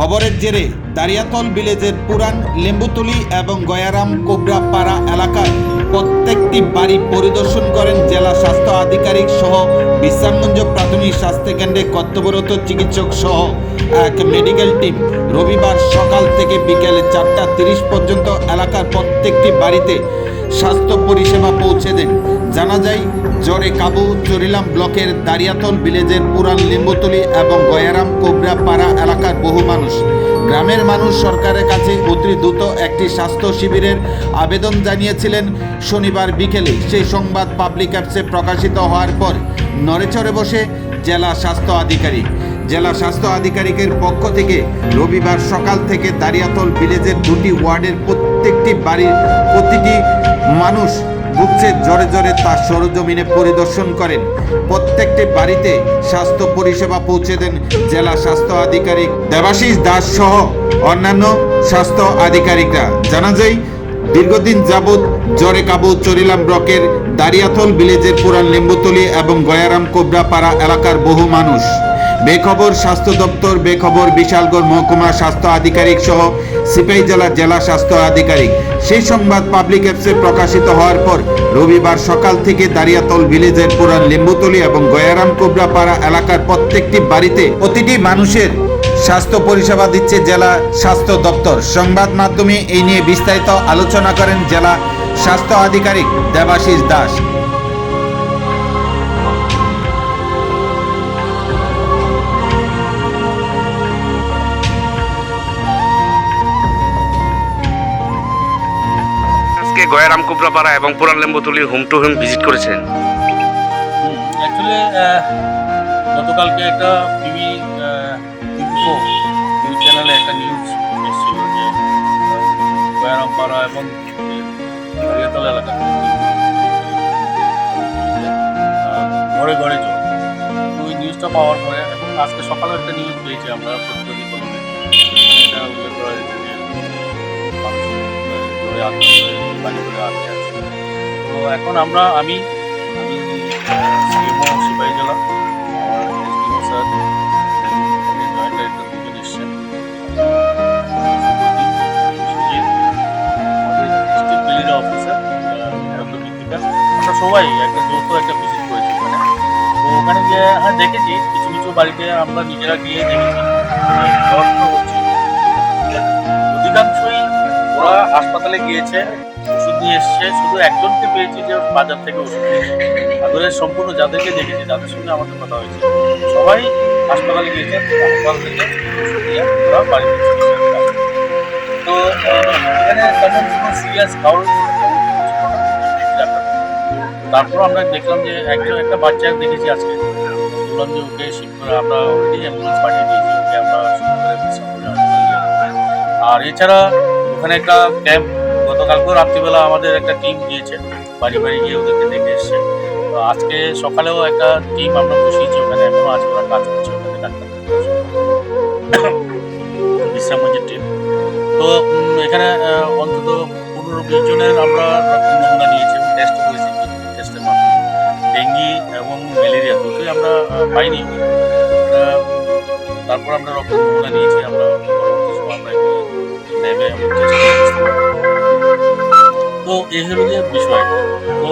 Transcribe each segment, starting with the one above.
খবরের জেরে দারিয়াতল ভিলেজের পুরান লেম্বুতলি এবং গয়ারাম কোবরাপাড়া এলাকার প্রত্যেকটি বাড়ি পরিদর্শন করেন জেলা স্বাস্থ্য আধিকারিক সহ বিশ্রামগঞ্জ প্রাথমিক স্বাস্থ্যকেন্দ্রে কর্তব্যরত চিকিৎসক সহ এক মেডিকেল টিম। রবিবার সকাল থেকে বিকেল চারটা তিরিশ পর্যন্ত এলাকার প্রত্যেকটি বাড়িতে স্বাস্থ্য পরিষেবা পৌঁছে দেন। জানা যায় জ্বরে কাবু চরিলাম ব্লকের দারিয়াতল ভিলেজের পুরান লিম্বতলি এবং গয়ারাম কোবরা পাড়া এলাকার বহু মানুষ। গ্রামের মানুষ সরকারের কাছে অতি দ্রুত একটি স্বাস্থ্য শিবিরের আবেদন জানিয়েছিলেন শনিবার বিকেলে। সেই সংবাদ পাবলিক অ্যাপসে প্রকাশিত হওয়ার পর নড়েচড়ে বসে জেলা স্বাস্থ্য আধিকারিক। জেলা স্বাস্থ্য আধিকারিকের পক্ষ থেকে রবিবার সকাল থেকে দারিয়াতল ভিলেজের দুটি ওয়ার্ডের প্রত্যেকটি বাড়ির প্রতিটি মানুষ বুকছে জোরে জোরে তার সরজমিনে পরিদর্শন করেন। প্রত্যেকটি বাড়িতে স্বাস্থ্য পরিষেবা পৌঁছে দেন জেলা স্বাস্থ্য আধিকারিক দেবাশিস দাস সহ অন্যান্য স্বাস্থ্য আধিকারিকরা। জানা যায়, দীর্ঘদিন যাবৎ জ্বরে কাবু চরিলাম ব্লকের দারিয়াথল ভিলেজের পুরান লেম্বুতলি এবং গয়ারাম কোবরাপাড়া এলাকার বহু মানুষ। বেখবর স্বাস্থ্য দপ্তর, বেখবর বিশালগড় মহকুমা স্বাস্থ্য আধিকারিক সহ সিপাহী জেলার জেলা স্বাস্থ্য আধিকারিক। সেই সংবাদ পাবলিক অ্যাপসে প্রকাশিত হওয়ার পর রবিবার সকাল থেকে দারিয়াতল ভিলেজের পুরান লিম্বুতলি এবং গয়ারাম কোবরাপাড়া এলাকার প্রত্যেকটি বাড়িতে প্রতিটি মানুষের স্বাস্থ্য পরিষেবা দিচ্ছে জেলা স্বাস্থ্য দপ্তর। সংবাদ মাধ্যমে এই নিয়ে বিস্তারিত আলোচনা করেন জেলা স্বাস্থ্য আধিকারিক দেবাশিস দাস। গয়ারাম কুবরাপাড়া এবং পুরান Lembutuli home to home visit করেছেন। অ্যাকচুয়ালি গতকালকে একটা টিভি নিউজ চ্যানেলে একটা নিউজ এসেছিল যে গয়ারামপাড়া এবং হরিয়াতলা এলাকা ঘরে ঘরে তো ওই নিউজটা পাওয়ার পরে এবং আজকে সকালে একটা নিউজ পেয়েছি আমরা প্রতিবাদী কলমে এটা উল্লেখ করা হয়েছে করে আছে তো এখন আমরা, আমি আমি সিপাহী জেলা, আমার সবাই একটা যৌথ একটা ভিজিট করেছি ওখানে। তো ওখানে গিয়ে হ্যাঁ দেখেছি, কিছু কিছু বাড়িতে আমরা নিজেরা গিয়ে দেখেছি। হচ্ছে ওরা হাসপাতালে গিয়েছে, ওষুধ নিয়ে এসছে, শুধু একজনকে পেয়েছি যে বাজার থেকে ওষুধ নিয়েছে সম্পূর্ণ যাদেরকে দেখেছি যাদের সঙ্গে আমাদের কথা হয়েছে সবাই হাসপাতালে গিয়েছে, হাসপাতাল থেকে ওরা বাড়িতে। তো সিরিয়াস কারণ তারপর আমরা দেখলাম যে একজন একটা বাচ্চা দেখেছি আজকে বললাম যে, ওকে আমরা অলরেডি অ্যাম্বুলেন্স পাঠিয়ে দিয়েছি আমরা। আর এছাড়া ওখানে একটা ক্যাম্প গতকালকেও রাত্রিবেলা আমাদের একটা টিম গিয়েছে, বাড়ি বাড়ি গিয়ে ওদেরকে দেখে এসছে। তো আজকে সকালেও একটা টিম আমরা বসিয়েছি, ওখানে এখনও আজ ওরা কাজ করছে, ওখানে ডাক্তার বিশ্রামগঞ্জের টিম তো এখানে অন্তত পনেরো বিশ জনের আমরা নমুনা নিয়েছি এবং টেস্ট করেছি টেস্টের মাধ্যমে। ডেঙ্গি এবং ম্যালেরিয়া দুটোই আমরা পাইনি। তারপর আমরা রক্ত নমুনা নিয়েছি, আমরা পারব। তো এই হলো যে বিষয়। তো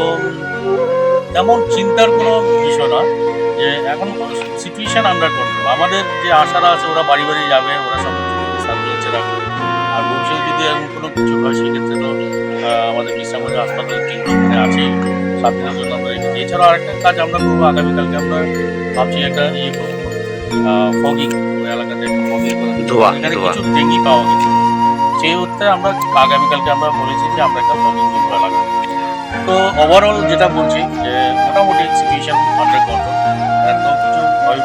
তেমন চিন্তার কোনো বিষয় না যে এখন সিচুয়েশন আন্ডার কন্ট্রোল আমাদের যে আশারা আছে ওরা বাড়ি বাড়ি যাবে ওরা সব সার্ভিলেন্সে রাখবে আর ভবিষ্যতে যদি এমন কোনো কিছু হয় সেক্ষেত্রে তো আমাদের বিশ্রামগঞ্জ হাসপাতালের টিম ওখানে আছেই সাত দিনের জন্য আমরা রেখেছি এছাড়াও আরেকটা কাজ আমরা করব আগামীকালকে। আমরা ভাবছি একটা ইয়ে করব ফগিং এলাকাতে ফগিং এখানে কিছু ডেঙ্গি পাওয়া গেছে। সেই উত্তরে আমরা আগামীকালকে আমরা বলেছি যে আমরা একটা ফগিং করে এলাকা তো ওভারঅল যেটা বলছি যে মোটামুটি সিচুয়েশন আন্ডার কন্ট্রোল এত কিছু ভয়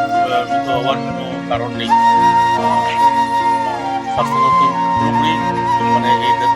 হওয়ার কোনো কারণ নেই। স্বাস্থ্য পুরোপুরি মানে এটা